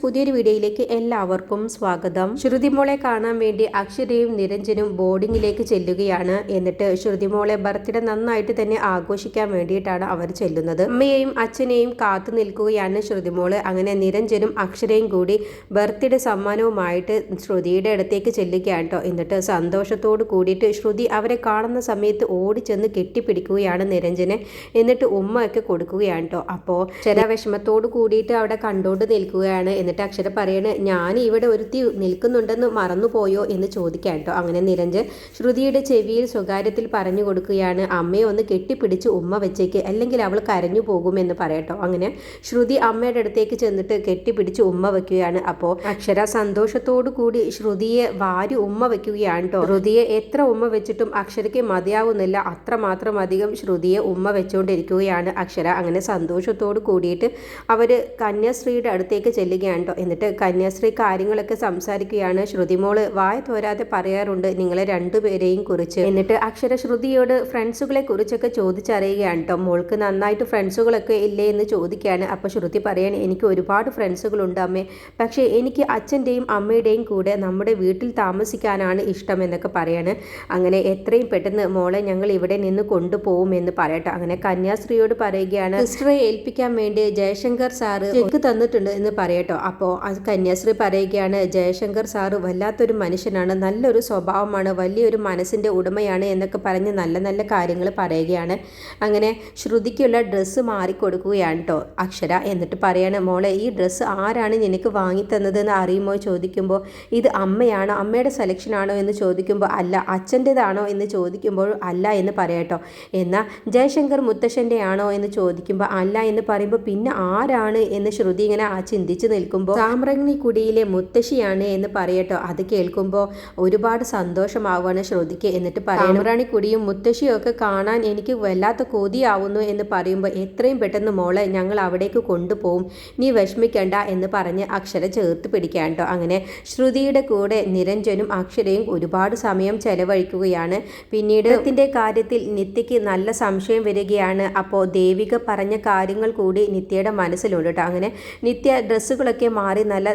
പുതിയൊരു വീഡിയോയിലേക്ക് എല്ലാവർക്കും സ്വാഗതം. ശ്രുതിമോളെ കാണാൻ വേണ്ടി അക്ഷരയും നിരഞ്ജനും ബോർഡിങ്ങിലേക്ക് ചെല്ലുകയാണ്. എന്നിട്ട് ശ്രുതിമോളെ ബർത്ത്ഡേ നന്നായിട്ട് തന്നെ ആഘോഷിക്കാൻ വേണ്ടിയിട്ടാണ് അവർ ചെല്ലുന്നത്. അമ്മയെയും അച്ഛനെയും കാത്തു നിൽക്കുകയാണ് ശ്രുതിമോൾ. അങ്ങനെ നിരഞ്ജനും അക്ഷരയും കൂടി ബർത്ത്ഡേ സമ്മാനവുമായിട്ട് ശ്രുതിയുടെ അടുത്തേക്ക് ചെല്ലുകയാണ് കേട്ടോ. എന്നിട്ട് സന്തോഷത്തോട് കൂടിയിട്ട് ശ്രുതി അവരെ കാണുന്ന സമയത്ത് ഓടിച്ചെന്ന് കെട്ടിപ്പിടിക്കുകയാണ് നിരഞ്ജനെ. എന്നിട്ട് ഉമ്മയൊക്കെ കൊടുക്കുകയാണ് കേട്ടോ. അപ്പോൾ ചില വിഷമത്തോട് കൂടിയിട്ട് അവിടെ കണ്ടോണ്ട് നിൽക്കുകയാണ്. എന്നിട്ട് അക്ഷര പറയണേ ഞാൻ ഇവിടെ ഒരുത്തി നിൽക്കുന്നുണ്ടെന്ന് മറന്നുപോയോ? എന്ന് ചോദിക്കാം കേട്ടോ അങ്ങനെ നിരഞ്ജൻ ശ്രുതിയുടെ ചെവിയിൽ സ്വകാര്യത്തിൽ പറഞ്ഞു കൊടുക്കുകയാണ് അമ്മയെ ഒന്ന് കെട്ടിപ്പിടിച്ച് ഉമ്മ വെച്ചേക്ക് അല്ലെങ്കിൽ അവൾ കരഞ്ഞു പോകുമെന്ന് പറയട്ടോ അങ്ങനെ ശ്രുതി അമ്മയുടെ അടുത്തേക്ക് ചെന്നിട്ട് കെട്ടിപ്പിടിച്ച് ഉമ്മ വെക്കുകയാണ്. അപ്പോൾ അക്ഷര സന്തോഷത്തോടു കൂടി ശ്രുതിയെ വാരി ഉമ്മ വെക്കുകയാണ് കേട്ടോ ശ്രുതിയെ എത്ര ഉമ്മ വെച്ചിട്ടും അക്ഷരയ്ക്ക് മതിയാവുന്നില്ല. അത്രമാത്രം അധികം ശ്രുതിയെ ഉമ്മ വെച്ചുകൊണ്ടിരിക്കുകയാണ് അക്ഷര. അങ്ങനെ സന്തോഷത്തോടു കൂടിയിട്ട് അവർ കന്യാശ്രീയുടെ അടുത്തേക്ക് ചെല്ലുകയാണ്. കേട്ടോ എന്നിട്ട് കന്യാസ്ത്രീ കാര്യങ്ങളൊക്കെ സംസാരിക്കുകയാണ്. ശ്രുതിമോൾ വായ തോരാതെ പറയാറുണ്ട് നിങ്ങളെ രണ്ടുപേരെയും കുറിച്ച്. എന്നിട്ട് അക്ഷര ശ്രുതിയോട് ഫ്രണ്ട്സുകളെ കുറിച്ചൊക്കെ ചോദിച്ചറിയുകയാണ് കേട്ടോ മോൾക്ക് നന്നായിട്ട് ഫ്രണ്ട്സുകളൊക്കെ ഇല്ലേ എന്ന് ചോദിക്കുകയാണ്. അപ്പോൾ ശ്രുതി പറയാൻ എനിക്ക് ഒരുപാട് ഫ്രണ്ട്സുകളുണ്ട് അമ്മേ. പക്ഷേ എനിക്ക് അച്ഛന്റെയും അമ്മയുടെയും കൂടെ നമ്മുടെ വീട്ടിൽ താമസിക്കാനാണ് ഇഷ്ടം എന്നൊക്കെ പറയാണ്. അങ്ങനെ എത്രയും പെട്ടെന്ന് മോളെ ഞങ്ങൾ ഇവിടെ നിന്ന് കൊണ്ടുപോകും എന്ന് പറയട്ടെ. അങ്ങനെ കന്യാസ്ത്രീയോട് പറയുകയാണ് സിസ്റ്ററെ ഏൽപ്പിക്കാൻ വേണ്ടി ജയശങ്കർ സാറ് ചെക്ക് തന്നിട്ടുണ്ട് എന്ന് പറയട്ടോ. അപ്പോൾ കന്യാശ്രീ പറയുകയാണ് ജയശങ്കർ സാറ് വല്ലാത്തൊരു മനുഷ്യനാണ് നല്ലൊരു സ്വഭാവമാണ് വലിയൊരു മനസ്സിന്റെ ഉടമയാണ് എന്നൊക്കെ പറഞ്ഞ് നല്ല നല്ല കാര്യങ്ങൾ പറയുകയാണ്. അങ്ങനെ ശ്രുതിക്കുള്ള ഡ്രസ്സ് മാറിക്കൊടുക്കുകയാണ് കേട്ടോ അക്ഷര എന്നിട്ട് പറയാണ് മോളെ ഈ ഡ്രസ്സ് ആരാണ് നിനക്ക് വാങ്ങിത്തന്നതെന്ന് അറിയുമോ? ചോദിക്കുമ്പോൾ ഇത് അമ്മയാണോ? അമ്മയുടെ സെലക്ഷൻ ആണോ? എന്ന് ചോദിക്കുമ്പോൾ അല്ല അച്ഛന്റെതാണോ? എന്ന് ചോദിക്കുമ്പോൾ അല്ല എന്ന് പറയട്ടോ എന്നാൽ ജയശങ്കർ മുത്തശ്ശന്റെ ആണോ എന്ന് ചോദിക്കുമ്പോൾ അല്ല എന്ന് പറയുമ്പോൾ പിന്നെ ആരാണ്? എന്ന് ശ്രുതി ഇങ്ങനെ ആ ചിന്തിച്ച് നിൽക്കുമ്പോൾ താമ്രങ്ങി കുടിയിലെ മുത്തശ്ശിയാണ് എന്ന് പറയട്ടോ. അത് കേൾക്കുമ്പോൾ ഒരുപാട് സന്തോഷമാവുകയാണ് ശ്രുതിക്ക് എന്നിട്ട് സാമ്രാണി കുടിയും മുത്തശ്ശിയും ഒക്കെ കാണാൻ എനിക്ക് വല്ലാത്ത കൊതിയാവുന്നു എന്ന് പറയുമ്പോൾ എത്രയും പെട്ടെന്ന് മോളെ ഞങ്ങൾ അവിടേക്ക് കൊണ്ടുപോകും നീ വിഷമിക്കണ്ട എന്ന് പറഞ്ഞ് അക്ഷര ചേർത്ത് പിടിക്കാൻ കേട്ടോ. അങ്ങനെ ശ്രുതിയുടെ കൂടെ നിരഞ്ജനും അക്ഷരയും ഒരുപാട് സമയം ചെലവഴിക്കുകയാണ്. പിന്നീട് ഇതിന്റെ കാര്യത്തിൽ നിത്യയ്ക്ക് നല്ല സംശയം വരികയാണ്. അപ്പോൾ ദേവിക പറഞ്ഞ കാര്യങ്ങൾ കൂടി നിത്യയുടെ മനസ്സിലുണ്ട് കേട്ടോ. അങ്ങനെ നിത്യ ഡ്രസ്സുകളൊക്കെ മാറി നല്ല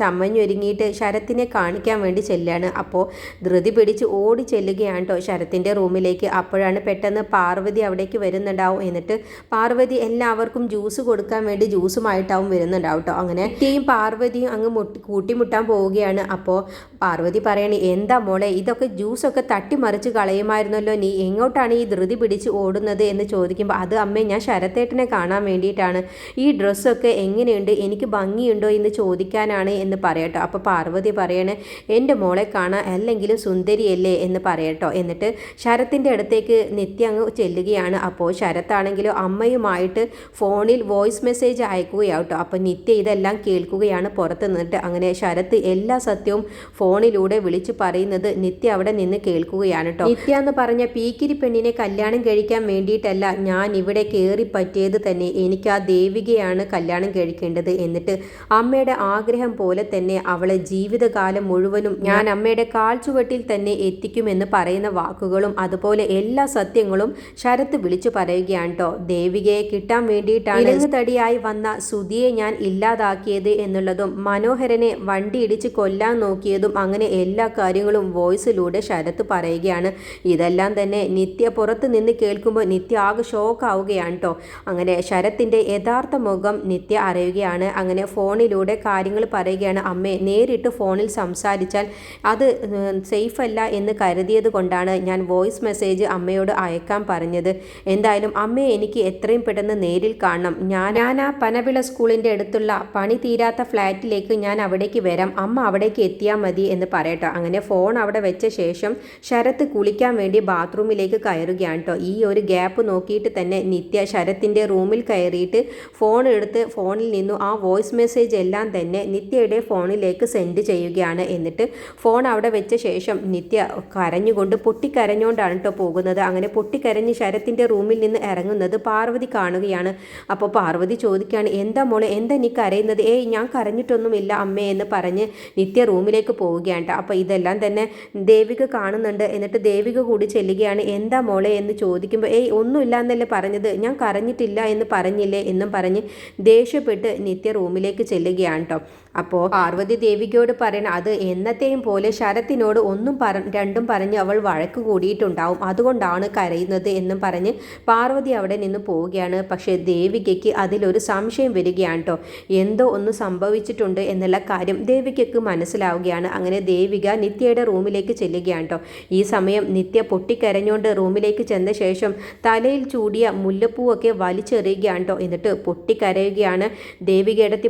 ചമ്മഞ്ഞൊരുങ്ങിയിട്ട് ശരത്തിനെ കാണിക്കാൻ വേണ്ടി ചെല്ലുകയാണ് അപ്പോൾ ധൃതി പിടിച്ച് ഓടി ചെല്ലുകയാണ് കേട്ടോ ശരത്തിന്റെ റൂമിലേക്ക്. അപ്പോഴാണ് പെട്ടെന്ന് പാർവതി അവിടേക്ക് വരുന്നുണ്ടാവും. എന്നിട്ട് പാർവതി എല്ലാവർക്കും ജ്യൂസ് കൊടുക്കാൻ വേണ്ടി ജ്യൂസുമായിട്ടാവും വരുന്നുണ്ടാവും കേട്ടോ അങ്ങനെ ടീം പാർവതിയും അങ്ങ് മുട്ടി കൂട്ടിമുട്ടാൻ പോവുകയാണ്. അപ്പോൾ പാർവതി പറയണ എന്താ മോളെ ഇതൊക്കെ ജ്യൂസൊക്കെ തട്ടിമറിച്ച് കളയുമായിരുന്നല്ലോ നീ. എങ്ങോട്ടാണ് ഈ ധൃതി പിടിച്ച് ഓടുന്നത്? എന്ന് ചോദിക്കുമ്പോൾ അത് അമ്മേ ഞാൻ ശരത്തേട്ടനെ കാണാൻ വേണ്ടിയിട്ടാണ്. ഈ ഡ്രസ്സൊക്കെ എങ്ങനെയുണ്ട്? എനിക്ക് ഭംഗിയുണ്ടോ? എന്ന് ചോദിക്കാനാണ് എന്ന് പറയട്ടോ. അപ്പോൾ പാർവതി പറയണേ എന്റെ മോളെ കാണാൻ അല്ലെങ്കിലും സുന്ദരിയല്ലേ? എന്ന് പറയട്ടോ. എന്നിട്ട് ശരത്തിന്റെ അടുത്തേക്ക് നിത്യ അങ്ങ് ചെല്ലുകയാണ്. അപ്പോൾ ശരത്താണെങ്കിലും അമ്മയുമായിട്ട് ഫോണിൽ വോയിസ് മെസ്സേജ് അയക്കുകയാട്ടോ. അപ്പോൾ നിത്യ ഇതെല്ലാം കേൾക്കുകയാണ് പുറത്ത് നിന്നിട്ട്. അങ്ങനെ ശരത്ത് എല്ലാ സത്യവും ഫോണിലൂടെ വിളിച്ചു പറയുന്നത് നിത്യ അവിടെ നിന്ന് കേൾക്കുകയാണ് കേട്ടോ നിത്യ എന്ന് പറഞ്ഞ പീക്കിരി പെണ്ണിനെ കല്യാണം കഴിക്കാൻ വേണ്ടിയിട്ടല്ല ഞാൻ ഇവിടെ കയറി പറ്റിയത് തന്നെ. എനിക്ക് ആ ദേവികയാണ് കല്യാണം കഴിക്കേണ്ടത്. എന്നിട്ട് അമ്മയുടെ ആഗ്രഹം പോലെ തന്നെ അവളെ ജീവിതകാലം മുഴുവനും ഞാൻ അമ്മയുടെ കാൽച്ചുവട്ടിൽ തന്നെ എത്തിക്കുമെന്ന് പറയുന്ന വാക്കുകളും അതുപോലെ എല്ലാ സത്യങ്ങളും ശരത്ത് വിളിച്ചു പറയുകയാണ് കേട്ടോ ദേവികയെ കിട്ടാൻ വേണ്ടിയിട്ടാണ് തടിയായി വന്ന സുധിയെ ഞാൻ ഇല്ലാതാക്കിയത് എന്നുള്ളതും മനോഹരനെ വണ്ടി ഇടിച്ച് കൊല്ലാൻ നോക്കിയതും അങ്ങനെ എല്ലാ കാര്യങ്ങളും വോയിസിലൂടെ ശരത്ത് പറയുകയാണ്. ഇതെല്ലാം തന്നെ നിത്യ പുറത്ത് നിന്ന് കേൾക്കുമ്പോൾ നിത്യ ആകെ ഷോക്കാവുകയാണ് കേട്ടോ അങ്ങനെ ശരത്തിന്റെ യഥാർത്ഥ മുഖം നിത്യ അറിയുകയാണ്. അങ്ങനെ ഫോണിലൂടെ കാര്യങ്ങൾ പറയുകയാണ് അമ്മേ നേരിട്ട് ഫോണിൽ സംസാരിച്ചാൽ അത് സേഫ് അല്ല എന്ന് കരുതിയത് കൊണ്ടാണ് ഞാൻ വോയിസ് മെസ്സേജ് അമ്മയോട് അയക്കാൻ പറഞ്ഞത്. എന്തായാലും അമ്മയെ എനിക്ക് എത്രയും പെട്ടെന്ന് നേരിൽ കാണണം. ഞാൻ ഞാൻ ആ പനവിള സ്കൂളിന്റെ അടുത്തുള്ള പണി തീരാത്ത ഫ്ലാറ്റിലേക്ക് ഞാൻ അവിടേക്ക് വരാം. അമ്മ അവിടേക്ക് എത്തിയാൽ മതി എന്ന് പറയട്ടോ. അങ്ങനെ ഫോൺ അവിടെ വെച്ച ശേഷം ശരത്ത് കുളിക്കാൻ വേണ്ടി ബാത്റൂമിലേക്ക് കയറുകയാണ് കേട്ടോ ഈ ഒരു ഗ്യാപ്പ് നോക്കിയിട്ട് തന്നെ നിത്യ ശരത്തിന്റെ റൂമിൽ കയറിയിട്ട് ഫോൺ എടുത്ത് ഫോണിൽ നിന്നു ആ വോയിസ് മെസ്സേജ് എല്ലാം തന്നെ നിത്യയുടെ ഫോണിലേക്ക് സെൻഡ് ചെയ്യുകയാണ്. എന്നിട്ട് ഫോൺ അവിടെ വെച്ച ശേഷം നിത്യ കരഞ്ഞുകൊണ്ട് പൊട്ടിക്കരഞ്ഞുകൊണ്ടാണ് കേട്ടോ പോകുന്നത്. അങ്ങനെ പൊട്ടിക്കരഞ്ഞ് ശരത്തിന്റെ റൂമിൽ നിന്ന് ഇറങ്ങുന്നത് പാർവതി കാണുകയാണ്. അപ്പോൾ പാർവതി ചോദിക്കുകയാണ് എന്താ മോളെ എന്താ നീ കരയുന്നത്? ഏയ് ഞാൻ കരഞ്ഞിട്ടൊന്നുമില്ല അമ്മേ എന്ന് പറഞ്ഞ് നിത്യ റൂമിലേക്ക് പോവുകയാണ് അപ്പോൾ ഇതെല്ലാം തന്നെ ദേവിക കാണുന്നുണ്ട്. എന്നിട്ട് ദേവിക കൂടി ചെല്ലുകയാണ് എന്താ മോളെ? എന്ന് ചോദിക്കുമ്പോൾ ഏയ് ഒന്നുമില്ല എന്നല്ലേ പറഞ്ഞത്. ഞാൻ കരഞ്ഞിട്ടില്ല എന്ന് പറഞ്ഞില്ലേ? എന്നും പറഞ്ഞ് ദേഷ്യപ്പെട്ട് നിത്യ റൂമിലേക്ക് ചെല്ലുകയാണ് കേട്ടോ അപ്പോൾ പാർവതി ദേവികയോട് പറയണ അത് എന്നത്തെയും പോലെ ശരത്തിനോട് ഒന്നും പറ രണ്ടും പറഞ്ഞ് അവൾ വഴക്ക് കൂടിയിട്ടുണ്ടാവും. അതുകൊണ്ടാണ് കരയുന്നത് എന്നും പറഞ്ഞ് പാർവതി അവിടെ നിന്ന് പോവുകയാണ്. പക്ഷേ ദേവികയ്ക്ക് അതിലൊരു സംശയം വരികയാണ് കേട്ടോ എന്തോ ഒന്ന് സംഭവിച്ചിട്ടുണ്ട് എന്നുള്ള കാര്യം ദേവികയ്ക്ക് മനസ്സിലാവുകയാണ്. അങ്ങനെ ദേവിക നിത്യയുടെ റൂമിലേക്ക് ചെല്ലുകയാണ് കേട്ടോ ഈ സമയം നിത്യ പൊട്ടിക്കരഞ്ഞുകൊണ്ട് റൂമിലേക്ക് ചെന്ന ശേഷം തലയിൽ ചൂടിയ മുല്ലപ്പൂവൊക്കെ വലിച്ചെറിയുകയാണ് കേട്ടോ എന്നിട്ട് പൊട്ടിക്കരയുകയാണ്. ദേവികേടത്തി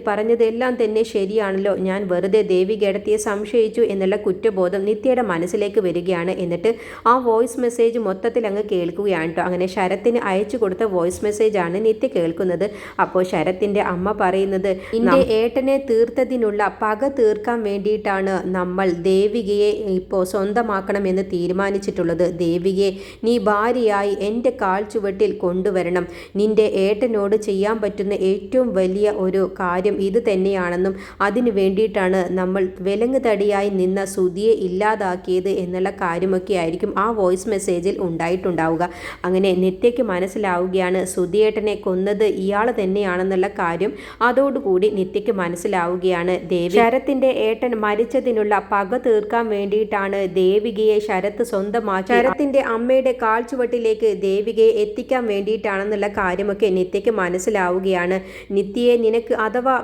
പറഞ്ഞതെല്ലാം തന്നെ ശരിയാണല്ലോ. ഞാൻ വെറുതെ ദേവി കേടത്തിയെ സംശയിച്ചു എന്നുള്ള കുറ്റബോധം നിത്യയുടെ മനസ്സിലേക്ക് വരികയാണ്. എന്നിട്ട് ആ വോയിസ് മെസ്സേജ് മൊത്തത്തിൽ അങ്ങ് കേൾക്കുകയാണ് കേട്ടോ. അങ്ങനെ ശരത്തിന് അയച്ചു കൊടുത്ത വോയിസ് മെസ്സേജാണ് നിത്യ കേൾക്കുന്നത്. അപ്പോൾ ശരത്തിന്റെ അമ്മ പറയുന്നത് എന്റെ ഏട്ടനെ തീർത്തതിനുള്ള പക തീർക്കാൻ വേണ്ടിയിട്ടാണ് നമ്മൾ ദേവികയെ ഇപ്പോൾ സ്വന്തമാക്കണമെന്ന് തീരുമാനിച്ചിട്ടുള്ളത്. ദേവികയെ നീ ഭാര്യയായി എന്റെ കാൽ ചുവട്ടിൽ കൊണ്ടുവരണം. നിന്റെ ഏട്ടനോട് ചെയ്യാൻ പറ്റുന്ന ഏറ്റവും വലിയ ഒരു കാര്യം ഇത് തന്നെയാണെന്നും അതിനു വേണ്ടിയിട്ടാണ് നമ്മൾ വിലങ്ങ് തടിയായി നിന്ന സുതിയെ ഇല്ലാതാക്കിയത് എന്നുള്ള കാര്യമൊക്കെ ആയിരിക്കും ആ വോയിസ് മെസ്സേജിൽ ഉണ്ടായിട്ടുണ്ടാവുക. അങ്ങനെ നിത്യയ്ക്ക് മനസ്സിലാവുകയാണ് സുധിയേട്ടനെ കൊന്നത് ഇയാൾ തന്നെയാണെന്നുള്ള കാര്യം. അതോടുകൂടി നിത്യയ്ക്ക് മനസ്സിലാവുകയാണ് ദേവി. ശരത്തിന്റെ ഏട്ടൻ മരിച്ചതിനുള്ള പക തീർക്കാൻ വേണ്ടിയിട്ടാണ് ദേവികയെ ശരത്ത് സ്വന്തമാക്കി ശരത്തിന്റെ അമ്മയുടെ കാൽച്ചുവട്ടിലേക്ക് ദേവികയെ എത്തിക്കാൻ വേണ്ടിയിട്ടാണെന്നുള്ള കാര്യമൊക്കെ നിത്യയ്ക്ക് മനസ്സിലാവുകയാണ്. നിത്യയെ നിനക്ക് അഥവാ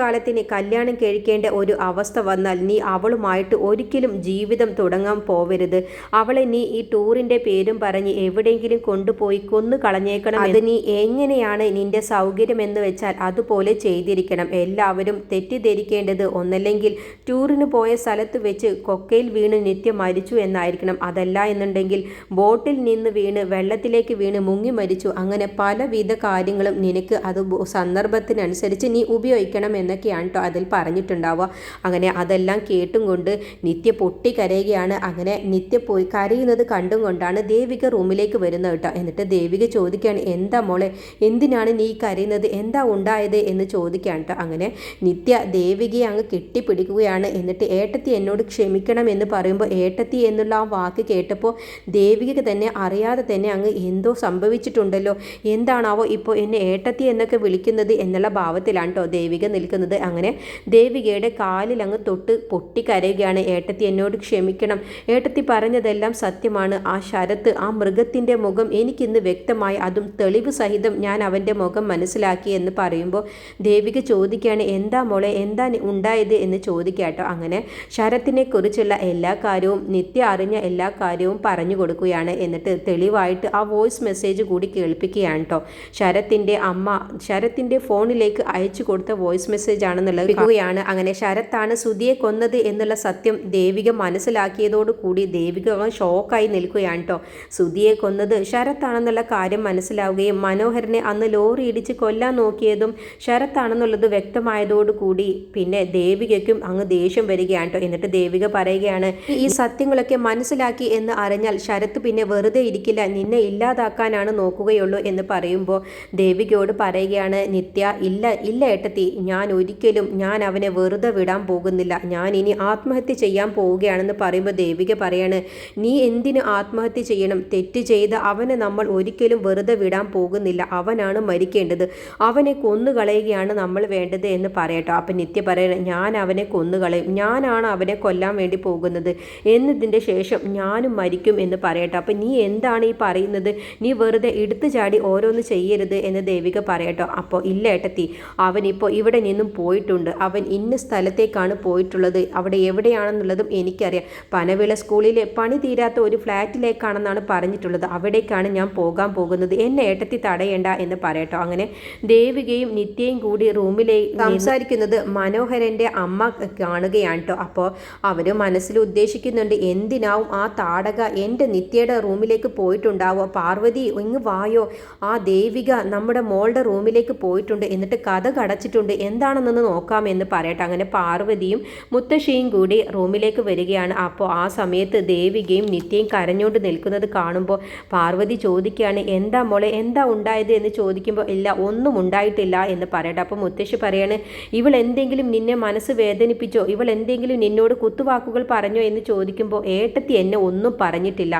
കഷ്ടകാലത്തിന് കല്യാണം കഴിക്കേണ്ട ഒരു അവസ്ഥ വന്നാൽ നീ അവളുമായിട്ട് ഒരിക്കലും ജീവിതം തുടങ്ങാൻ പോവരുത്. അവളെ നീ ഈ ടൂറിന്റെ പേരും പറഞ്ഞ് എവിടെയെങ്കിലും കൊണ്ടുപോയി കൊന്നു കളഞ്ഞേക്കണം അത് നീ എങ്ങനെയാണ് നിന്റെ സൗകര്യം എന്ന് വെച്ചാൽ അതുപോലെ ചെയ്തിരിക്കണം. എല്ലാവരും തെറ്റിദ്ധരിക്കേണ്ടത് ഒന്നല്ലെങ്കിൽ ടൂറിന് പോയ സ്ഥലത്ത് വെച്ച് കൊക്കയിൽ വീണ് നിത്യം മരിച്ചു എന്നായിരിക്കണം. അതല്ല എന്നുണ്ടെങ്കിൽ ബോട്ടിൽ നിന്ന് വീണ് വെള്ളത്തിലേക്ക് വീണ് മുങ്ങി മരിച്ചു. അങ്ങനെ പലവിധ കാര്യങ്ങളും നിനക്ക് അത് സന്ദർഭത്തിനനുസരിച്ച് നീ ഉപയോഗിക്കണം എന്നൊക്കെയാണ് അതിൽ പറഞ്ഞിട്ടുണ്ടാവുക. അങ്ങനെ അതെല്ലാം കേട്ടും കൊണ്ട് നിത്യ പൊട്ടി കരയുകയാണ് അങ്ങനെ നിത്യ പോയി കരയുന്നത് കണ്ടും കൊണ്ടാണ് ദേവിക റൂമിലേക്ക് വരുന്നത് കേട്ടോ എന്നിട്ട് ദേവിക ചോദിക്കുകയാണ് എന്താ മോളെ എന്തിനാണ് നീ കരയുന്നത്? എന്താ ഉണ്ടായത്? എന്ന് ചോദിക്കുകയാണ് കേട്ടോ അങ്ങനെ നിത്യ ദേവികയെ അങ്ങ് കെട്ടിപ്പിടിക്കുകയാണ്. എന്നിട്ട് ഏട്ടത്തി എന്നോട് ക്ഷമിക്കണം എന്ന് പറയുമ്പോൾ ഏട്ടത്തി എന്നുള്ള ആ വാക്ക് കേട്ടപ്പോൾ ദേവികയ്ക്ക് തന്നെ അറിയാതെ തന്നെ അങ്ങ് എന്തോ സംഭവിച്ചിട്ടുണ്ടല്ലോ. എന്താണാവോ ഇപ്പോൾ എന്നെ ഏട്ടത്തി എന്നൊക്കെ വിളിക്കുന്നത് എന്നുള്ള ഭാവത്തിലാണ് കേട്ടോ ദേവിക നിൽക്കുന്നത്. അങ്ങനെ ദേവികയുടെ കാലിൽ അങ്ങ് തൊട്ട് പൊട്ടിക്കരയുകയാണ് ഏട്ടത്തി എന്നോട് ക്ഷമിക്കണം. ഏട്ടത്തി പറഞ്ഞതെല്ലാം സത്യമാണ്. ആ ശരത്ത് ആ മൃഗത്തിന്റെ മുഖം എനിക്കിന്ന് വ്യക്തമായി അതും തെളിവ് സഹിതം ഞാൻ അവന്റെ മുഖം മനസ്സിലാക്കി എന്ന് പറയുമ്പോൾ ദേവിക ചോദിക്കുകയാണ് എന്താ മോളെ എന്താ ഉണ്ടായത്? എന്ന് ചോദിക്കാട്ടോ അങ്ങനെ ശരത്തിനെ കുറിച്ചുള്ള എല്ലാ കാര്യവും നിത്യ അറിഞ്ഞ എല്ലാ കാര്യവും പറഞ്ഞു കൊടുക്കുകയാണ്. എന്നിട്ട് തെളിവായിട്ട് ആ വോയിസ് മെസ്സേജ് കൂടി കേൾപ്പിക്കുകയാണ് കേട്ടോ. ശരത്തിന്റെ അമ്മ ശരത്തിന്റെ ഫോണിലേക്ക് അയച്ചു കൊടുത്ത വോയിസ് മെസ്സേജ് ആണെന്നുള്ളത് ാണ് അങ്ങനെ ശരത്താണ് സുധിയെ കൊന്നത് എന്നുള്ള സത്യം ദേവിക മനസ്സിലാക്കിയതോട് കൂടി ദേവിക ഷോക്കായി നിൽക്കുകയാണ് കേട്ടോ സുധിയെ കൊന്നത് ശരത്താണെന്നുള്ള കാര്യം മനസ്സിലാവുകയും മനോഹരനെ അന്ന് ലോറി ഇടിച്ച് കൊല്ലാൻ നോക്കിയതും ശരത്താണെന്നുള്ളത് വ്യക്തമായതോടുകൂടി പിന്നെ ദേവികയ്ക്കും അങ്ങ് ദേഷ്യം വരികയാണ് കേട്ടോ എന്നിട്ട് ദേവിക പറയുകയാണ് ഈ സത്യങ്ങളൊക്കെ മനസ്സിലാക്കി എന്ന് അറിഞ്ഞാൽ ശരത്ത് പിന്നെ വെറുതെ ഇരിക്കില്ല. നിന്നെ ഇല്ലാതാക്കാനാണ് നോക്കുകയുള്ളൂ എന്ന് പറയുമ്പോൾ ദേവികയോട് പറയുകയാണ് നിത്യ ഇല്ല ഇല്ല ഏട്ടത്തി. ഞാൻ ഒരിക്കലും ഞാൻ അവനെ വെറുതെ വിടാൻ പോകുന്നില്ല. ഞാൻ ഇനി ആത്മഹത്യ ചെയ്യാൻ പോവുകയാണെന്ന് പറയുമ്പോൾ ദേവിക പറയാണ് നീ എന്തിന് ആത്മഹത്യ ചെയ്യണം? തെറ്റ് ചെയ്ത് അവനെ നമ്മൾ ഒരിക്കലും വെറുതെ വിടാൻ പോകുന്നില്ല. അവനാണ് മരിക്കേണ്ടത്. അവനെ കൊന്നുകളയുകയാണ് നമ്മൾ വേണ്ടത് എന്ന് പറയട്ടോ. അപ്പം നിത്യ പറയണം ഞാൻ അവനെ കൊന്നുകളയും. ഞാനാണ് അവനെ കൊല്ലാൻ വേണ്ടി പോകുന്നത്. എന്നതിന്റെ ശേഷം ഞാനും മരിക്കും എന്ന് പറയട്ടോ. അപ്പം നീ എന്താണ് ഈ പറയുന്നത്? നീ വെറുതെ എടുത്തു ചാടി ഓരോന്ന് ചെയ്യരുത് എന്ന് ദേവിക പറയട്ടോ. അപ്പോൾ ഇല്ല ഏട്ടത്തി അവനിപ്പോൾ ഇവിടെ നിന്നും പോയിട്ടുണ്ട്. അവൻ ഇന്ന സ്ഥലത്തേക്കാണ് പോയിട്ടുള്ളത്. അവിടെ എവിടെയാണെന്നുള്ളതും എനിക്കറിയാം. പനവിള സ്കൂളിലെ പണി തീരാത്ത ഒരു ഫ്ലാറ്റിലേക്കാണെന്നാണ് പറഞ്ഞിട്ടുള്ളത്. അവിടേക്കാണ് ഞാൻ പോകാൻ പോകുന്നത്. എന്നെ ഏട്ടത്തി തടയേണ്ട എന്ന് പറയട്ടോ. അങ്ങനെ ദേവികയും നിത്യയും കൂടി റൂമിലേ സംസാരിക്കുന്നത് മനോഹരന്റെ അമ്മ കാണുകയാണ് കേട്ടോ അപ്പോൾ അവർ മനസ്സിൽ ഉദ്ദേശിക്കുന്നുണ്ട് എന്തിനാവും ആ താടക? എന്റെ നിത്യയുടെ റൂമിലേക്ക് പോയിട്ടുണ്ടാവോ? പാർവതി ഇങ്ങ് വായോ. ആ ദേവിക നമ്മുടെ മോളുടെ റൂമിലേക്ക് പോയിട്ടുണ്ട്. എന്നിട്ട് കഥ കടച്ചിട്ടുണ്ട്. എന്താണെന്നൊന്ന് നോക്കാമെന്ന് പറയട്ടെ. അങ്ങനെ പാർവതിയും മുത്തശ്ശിയും കൂടി റൂമിലേക്ക് വരികയാണ്. അപ്പോൾ ആ സമയത്ത് ദേവികയും നിത്യയും കരഞ്ഞുകൊണ്ട് നിൽക്കുന്നത് കാണുമ്പോൾ പാർവതി ചോദിക്കുകയാണ് എന്താ മോളെ എന്താ ഉണ്ടായത്? എന്ന് ചോദിക്കുമ്പോൾ ഇല്ല ഒന്നും ഉണ്ടായിട്ടില്ല എന്ന് പറയട്ടെ. അപ്പോൾ മുത്തശ്ശി പറയാണ് ഇവൾ എന്തെങ്കിലും നിന്നെ മനസ്സ് വേദനിപ്പിച്ചോ? ഇവൾ എന്തെങ്കിലും നിന്നോട് കുത്തുവാക്കുകൾ പറഞ്ഞോ? എന്ന് ചോദിക്കുമ്പോൾ ഏട്ടത്തി എന്നെ ഒന്നും പറഞ്ഞിട്ടില്ല.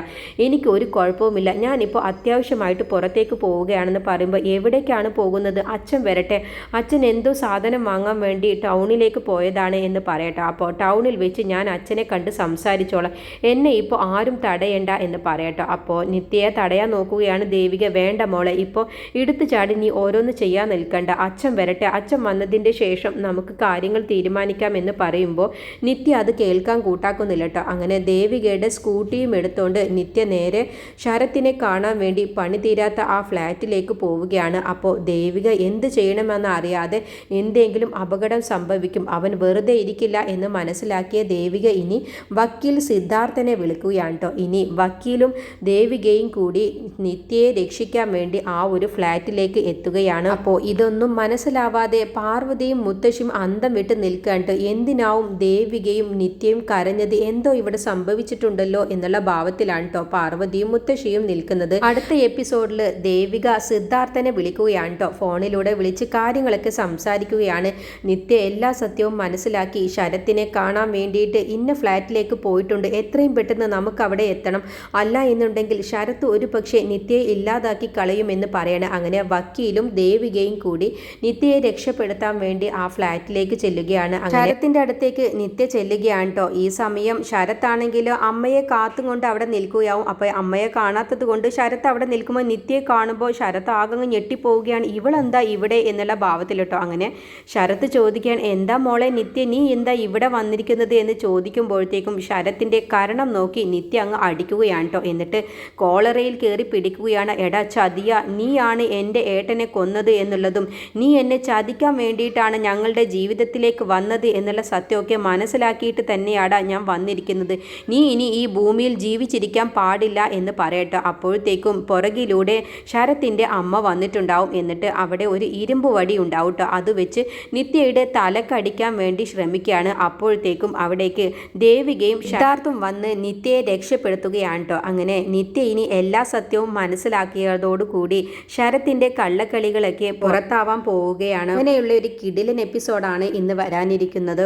എനിക്ക് ഒരു കുഴപ്പവുമില്ല. ഞാനിപ്പോൾ അത്യാവശ്യമായിട്ട് പുറത്തേക്ക് പോവുകയാണെന്ന് പറയുമ്പോൾ എവിടേക്കാണ് പോകുന്നത്? അച്ഛൻ വരട്ടെ. അച്ഛൻ എന്തോ സാധനം വാങ്ങാൻ വേണ്ടി ടൗണിലേക്ക് പോയതാണ് എന്ന് പറയട്ടെ. അപ്പോൾ ടൗണിൽ വെച്ച് ഞാൻ അച്ഛനെ കണ്ട് സംസാരിച്ചോളാം. എന്നെ ഇപ്പോൾ ആരും തടയണ്ട എന്ന് പറയട്ടോ. അപ്പോൾ നിത്യയെ തടയാൻ നോക്കുകയാണ് ദേവിക. വേണ്ട മോളെ ഇപ്പോൾ എടുത്തു ചാടി നീ ഓരോന്ന് ചെയ്യാൻ നിൽക്കണ്ട. അച്ഛൻ വരട്ടെ. അച്ഛൻ വന്നതിന്റെ ശേഷം നമുക്ക് കാര്യങ്ങൾ തീരുമാനിക്കാം എന്ന് പറയുമ്പോൾ നിത്യ അത് കേൾക്കാൻ കൂട്ടാക്കുന്നില്ല കേട്ടോ. അങ്ങനെ ദേവികയുടെ സ്കൂട്ടിയും എടുത്തുകൊണ്ട് നിത്യ നേരെ ശരത്തിനെ കാണാൻ വേണ്ടി പണി തീരാത്ത ആ ഫ്ലാറ്റിലേക്ക് പോവുകയാണ്. അപ്പോൾ ദേവിക എന്ത് ചെയ്യണമെന്ന് അറിയാതെ എന്തെങ്കിലും അപകടം സംഭവിക്കും. അവൻ വെറുതെ ഇരിക്കില്ല എന്ന് മനസ്സിലാക്കിയ ദേവിക ഇനി വക്കീൽ സിദ്ധാർത്ഥനെ വിളിക്കുകയാണ് കേട്ടോ ഇനി വക്കീലും ദേവികയും കൂടി നിത്യയെ രക്ഷിക്കാൻ വേണ്ടി ആ ഒരു ഫ്ലാറ്റിലേക്ക് എത്തുകയാണ്. അപ്പോൾ ഇതൊന്നും മനസ്സിലാവാതെ പാർവതിയും മുത്തശ്ശിയും അന്തം വിട്ട് നിൽക്കാണ്ട് എന്തിനാവും ദേവികയും നിത്യയും കരഞ്ഞത്? എന്തോ ഇവിടെ സംഭവിച്ചിട്ടുണ്ടല്ലോ എന്നുള്ള ഭാവത്തിലാണ് കേട്ടോ പാർവതിയും മുത്തശ്ശിയും നിൽക്കുന്നത്. അടുത്ത എപ്പിസോഡിൽ ദേവിക സിദ്ധാർത്ഥനെ വിളിക്കുകയാണ് കേട്ടോ ഫോണിലൂടെ വിളിച്ച് കാര്യങ്ങളൊക്കെ സംസാരിക്കുകയാണ് നിത്യ എല്ലാ സത്യവും മനസ്സിലാക്കി ശരത്തിനെ കാണാൻ വേണ്ടിയിട്ട് ഇന്ന ഫ്ലാറ്റിലേക്ക് പോയിട്ടുണ്ട്. എത്രയും പെട്ടെന്ന് നമുക്ക് അവിടെ എത്തണം. അല്ല എന്നുണ്ടെങ്കിൽ ശരത്ത് ഒരു പക്ഷേ നിത്യയെ ഇല്ലാതാക്കി കളയുമെന്ന് പറയണം. അങ്ങനെ വക്കീലും ദേവികയും കൂടി നിത്യയെ രക്ഷപ്പെടുത്താൻ വേണ്ടി ആ ഫ്ലാറ്റിലേക്ക് ചെല്ലുകയാണ്. ശരത്തിന്റെ അടുത്തേക്ക് നിത്യ ചെല്ലുകയാണ് കേട്ടോ ഈ സമയം ശരത്താണെങ്കിലും അമ്മയെ കാത്തും കൊണ്ട് അവിടെ നിൽക്കുകയാവും. അപ്പോൾ അമ്മയെ കാണാത്തത് കൊണ്ട് ശരത്ത് അവിടെ നിൽക്കുമ്പോൾ നിത്യയെ കാണുമ്പോൾ ശരത്ത് ആകങ്ങ് ഞെട്ടിപ്പോവുകയാണ്. ഇവളെന്താ ഇവിടെ എന്നുള്ള ഭാവത്തിൽ കേട്ടോ അങ്ങനെ ശരത്ത് ചോദിക്കാൻ എന്താ മോളെ നിത്യ നീ എന്താ ഇവിടെ വന്നിരിക്കുന്നത്? എന്ന് ചോദിക്കുമ്പോഴത്തേക്കും ശരത്തിന്റെ കരണം നോക്കി നിത്യ അങ്ങ് അടിക്കുകയാണ് കേട്ടോ എന്നിട്ട് കോളറയിൽ കയറി പിടിക്കുകയാണ്. എടാ ചതിയ നീയാണ് എന്റെ ഏട്ടനെ കൊന്നത് എന്നുള്ളതും നീ എന്നെ ചതിക്കാൻ വേണ്ടിയിട്ടാണ് ഞങ്ങളുടെ ജീവിതത്തിലേക്ക് വന്നത് എന്നുള്ള സത്യമൊക്കെ മനസ്സിലാക്കിയിട്ട് തന്നെയാടാ ഞാൻ വന്നിരിക്കുന്നത്. നീ ഇനി ഈ ഭൂമിയിൽ ജീവിച്ചിരിക്കാൻ പാടില്ല എന്ന് പറയട്ടോ. അപ്പോഴത്തേക്കും പുറകിലൂടെ ശരത്തിന്റെ അമ്മ വന്നിട്ടുണ്ടാവും. എന്നിട്ട് അവിടെ ഒരു ഇരുമ്പ് വടി ഉണ്ടാവും കേട്ടോ അത് വെച്ച് നിത്യയുടെ തലക്കടിക്കാൻ വേണ്ടി ശ്രമിക്കുകയാണ്. അപ്പോഴത്തേക്കും അവിടേക്ക് ദേവികയും ശതാർത്ഥം വന്ന് നിത്യയെ രക്ഷപ്പെടുത്തുകയാണ് കേട്ടോ അങ്ങനെ നിത്യ ഇനി എല്ലാ സത്യവും മനസ്സിലാക്കിയതോടുകൂടി ശരത്തിന്റെ കള്ളക്കളികളൊക്കെ പുറത്താവാൻ പോവുകയാണ്. അങ്ങനെയുള്ള ഒരു കിടിലൻ എപ്പിസോഡാണ് ഇന്ന് വരാനിരിക്കുന്നത്.